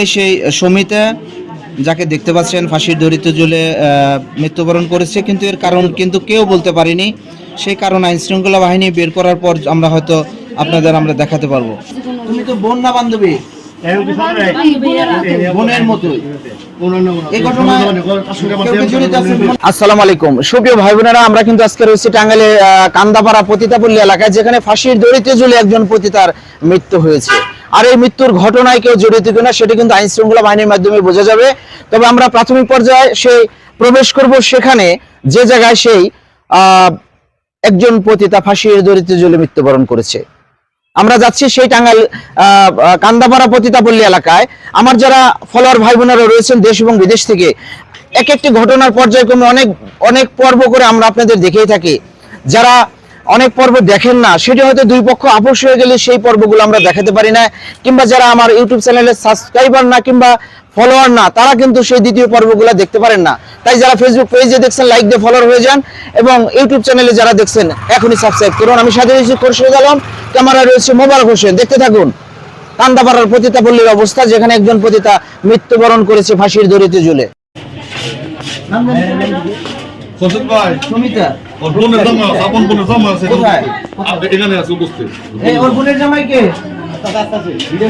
এই সেই সমিতা যাকে দেখতে পাচ্ছেন, ফাঁসির দরিদ্র ঝুলে মৃত্যুবরণ করেছে, কিন্তু এর কারণ কিন্তু কেউ বলতে পারেনি। সেই কারণ আইন শৃঙ্খলা বাহিনী বের করার পর আমরা হয়তো আপনাদের আমরা দেখাতে পারব। তুমি তো বন্যা বান্ধবী। আসসালামু আলাইকুম। সুপ্রিয় ভাই বোনেরা আমরা কিন্তু আজকে রয়েছি টাঙ্গাইলে আহ, কান্দাপাড়া পতিতাপল্লী এলাকায় যেখানে ফাঁসির দড়িতে ঝুলে একজন পতিতার মৃত্যু হয়েছে। আর এই মৃত্যুর ঘটনায় কেউ জড়িত কিনা সেটা কিন্তু আইন শৃঙ্খলা বাহিনীর মাধ্যমে বোঝা যাবে। তবে আমরা প্রাথমিক পর্যায়ে সেই প্রবেশ করব সেখানে যে জায়গায় সেই আহ, একজন পতিতা ফাঁসির দড়িতে ঝুলে মৃত্যুবরণ করেছে। আমরা যাচ্ছি সেই টাঙ্গাইল কান্দাপাড়া পতিতাপল্লী এলাকায়। আমার যারা ফলোয়ার ভাই বোনেরা রয়েছেন দেশ এবং বিদেশ থেকে এক একটি ঘটনার পর্যায়ক্রমে অনেক অনেক পর্ব করে আমরা আপনাদের দেখেই থাকি। যারা অনেক পর্ব দেখেন না, সেটি হয়তো দুই পক্ষ আপোষ হয়ে গেলে সেই পর্বগুলো আমরা দেখাতে পারি না। কিংবা যারা আমার ইউটিউব চ্যানেলের সাবস্ক্রাইবার না কিংবা ফলোয়ার না, তারা কিন্তু সেই দ্বিতীয় পর্বগুলো দেখতে পারেন না। তাই যারা ফেসবুক পেজে দেখছেন লাইক দিয়ে ফলোয়ার হয়ে যান এবং ইউটিউব চ্যানেলে যারা দেখছেন, এখনই সাবস্ক্রাইব করুন। আমি সাথে খোরশেদ আলম। ক্যামেরা রয়েছে মোবারক হোসেন। দেখতে থাকুন। কান্দাপাড়ার পতিতাপল্লীর অবস্থা যেখানে একজন পতিতা মৃত্যুবরণ করেছে ফাঁসির দড়িতে ঝুলে। ফসল ভাই। সুমিতা। ওর বোনের জামা আছে, আপন বোনের জামা আছে। কোথায়? আপনি এখানে আছে উপস্থিত। এই ওর বোনের জামাই কে?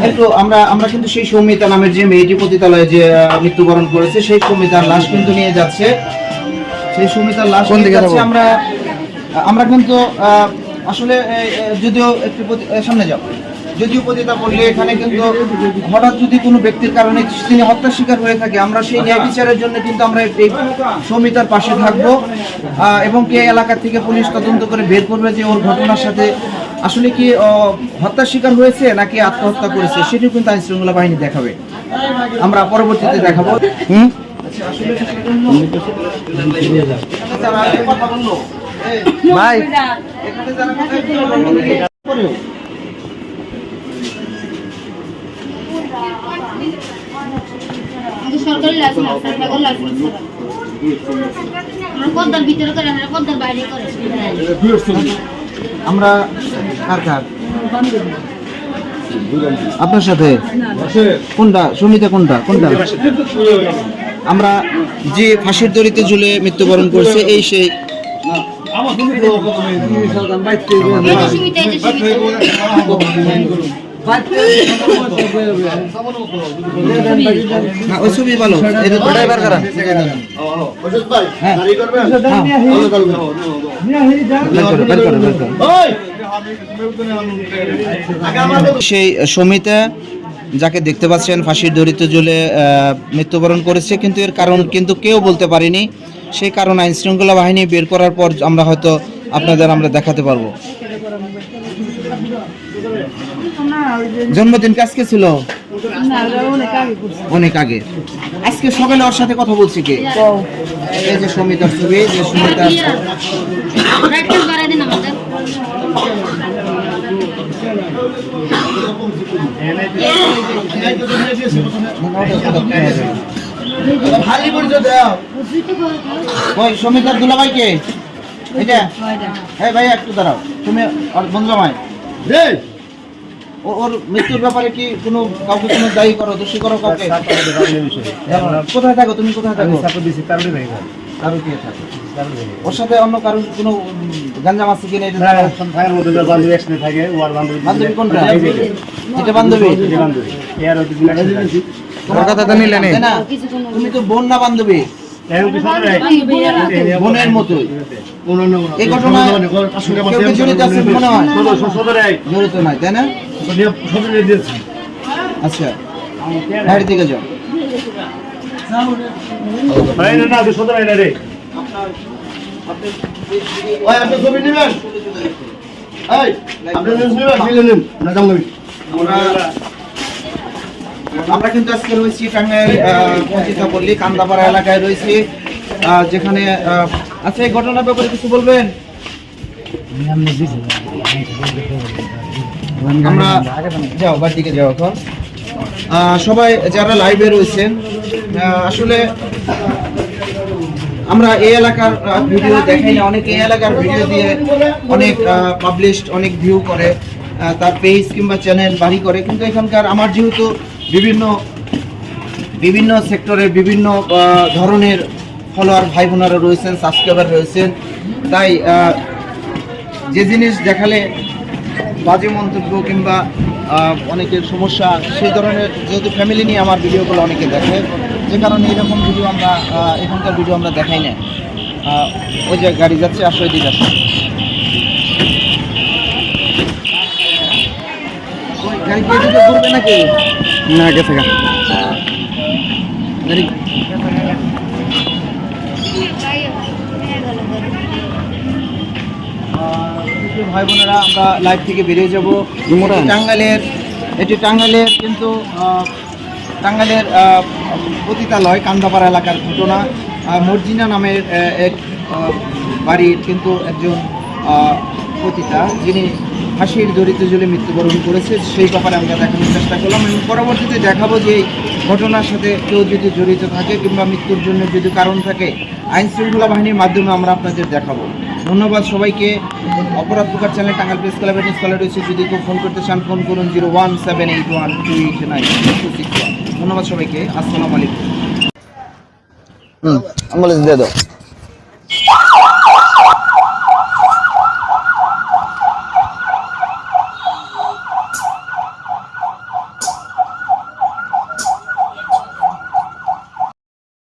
একটু আমরা আমরা কিন্তু সেই সৌমিতা নামের যে মেয়েটি পতিতালয়ে যে আহ, মৃত্যুবরণ করেছে সেই সৌমিতার লাশ কিন্তু নিয়ে যাচ্ছে। সেই সৌমিতার লাশ? আমরা আমরা কিন্তু আহ, আসলে যদিও একটু সামনে যাও। যদিও পতিতা বললে এখানে কিন্তু হঠাৎ যদি কোনো ব্যক্তির কারণে তিনি হত্যার শিকার হয়ে থাকে আমরা সেই ন্যায় বিচারের জন্য কিন্তু আমরা এই সৌমিতার পাশে থাকব। এবং কে এলাকা থেকে পুলিশ তদন্ত করে বের করবে যে ওর ঘটনার সাথে আসলে কি হত্যার শিকার হয়েছে নাকি আত্মহত্যা করেছে সেটিও কিন্তু আইন শৃঙ্খলা বাহিনী দেখাবে। আমরা পরবর্তীতে দেখাবো। হুম? ভাই। সরকারি লাইসেন্স আছে লাইসেন্স ছাড়া আমরা ভিতরে করে আমরা পদ্মার বাইরে করে। আমরা কার কার? আপনার সাথে? কোনটা? সুমিতা কোনটা? কোনটা? আমরা যে ফাঁসির দড়িতে ঝুলে মৃত্যুবরণ করছে এই সেই ওই ছবি ভালো। এটা ড্রাইভার কারা। হ্যাঁ। হ্যাঁ। করো, বের করো। সেই সমিতা যাকে দেখতে পাচ্ছেন, ফাঁসির দড়িতে ঝুলে মৃত্যুবরণ করেছে, কিন্তু এর কারণ কিন্তু কেউ বলতে পারেনি। সেই কারণ আইন শৃঙ্খলা বাহিনী বের করার পর আমরা হয়তো আপনাদের আমরা দেখাতে পারব। জন্মদিন কাজকে ছিল? অনেক আগে। আজকে সকালে ওর সাথে কথা বলছি কে? এই যে সমিতার ছবি, যে সমিতা সমিতার দুলাভাই কে এটা হ্যাঁ ভাই একটু দাঁড়াও। তুমি বন্ধুমাই ও- ওর মৃত্যুর ব্যাপারে কি কোনো কাউকে কোনো দায়ী করো দোষী করো কাউকে? কোথায় থাকো তুমি? কোথায় থাকো? কারও কে থাকো ওর সাথে অন্য কারোর কোনো গাঞ্জাম আছে কিনা এটা জানো? বান্ধবী কোনটা? এটা বান্ধবী? তোমার কথা তো মিলে নেই। তুমি তো বোন না বান্ধবী? বোনের মতোই। এই ঘটনায় কেউ কি জড়িত আছে মনে হয়? জড়িত নাই তাই না? আচ্ছা। যাও। আমরা কিন্তু আজকে রয়েছি টাঙ্গাইল পল্লী, কান্দাপাড়া এলাকায় রয়েছি। যেখানে আচ্ছা এই ঘটনার ব্যাপারে কিছু বলবেন? আমরা যাও বাড়ি দিকে যাও এখন। সবাই যারা লাইভে রয়েছেন আসলে আমরা এই এলাকার ভিডিও দেখাই অনেক এই এলাকার ভিডিও দিয়ে অনেক পাবলিশড অনেক ভিউ করে তার পেজ কিংবা চ্যানেল বাড়ি করে। কিন্তু এখানকার আমার যেহেতু বিভিন্ন বিভিন্ন সেক্টরের বিভিন্ন ধরনের ফলোয়ার ভাই বোনেরা রয়েছেন সাবস্ক্রাইবার রয়েছেন, তাই যে জিনিস দেখালে বাজে মন্তব্য কিংবা অনেকের সমস্যা, সেই ধরনের যেহেতু ফ্যামিলি নিয়ে আমার ভিডিওগুলো অনেকে দেখে যে কারণে এরকম ভিডিও আমরা এখানকার ভিডিও আমরা দেখাই না ওই যে গাড়ি যাচ্ছে আসো এদিকে যাচ্ছে গাড়ি কি এদিকে ঘুরবে নাকি? না গেছে গাড়ি ভাই বোনেরা আমরা লাইভ থেকে বেরিয়ে যাব। ইমরান। এটি টাঙ্গাইলের কিন্তু টাঙ্গাইলের পতিতালয় কান্দাপাড়া এলাকার ঘটনা মর্জিনা নামের এক বাড়ির কিন্তু একজন পতিতা, যিনি ফাঁসির দড়িতে জলে মৃত্যুবরণ করেছে। সেই ব্যাপারে আমরা দেখানোর চেষ্টা করলাম এবং পরবর্তীতে দেখাবো যে এই ঘটনার সাথে কেউ যদি জড়িত থাকে কিংবা মৃত্যুর জন্য যদি কারণ থাকে, আইন শৃঙ্খলা বাহিনীর মাধ্যমে আমরা আপনাদের দেখাবো। ধন্যবাদ সবাইকে। অপরাধ প্রকার চ্যানেল টাঙ্গাল প্রেস ক্লাবের নিউজ রয়েছে। যদি কেউ ফোন করতে চান ফোন করুন zero one seven eight one two eight nine two six one. ধন্যবাদ সবাইকে। আসসালামু আলাইকুম। হুম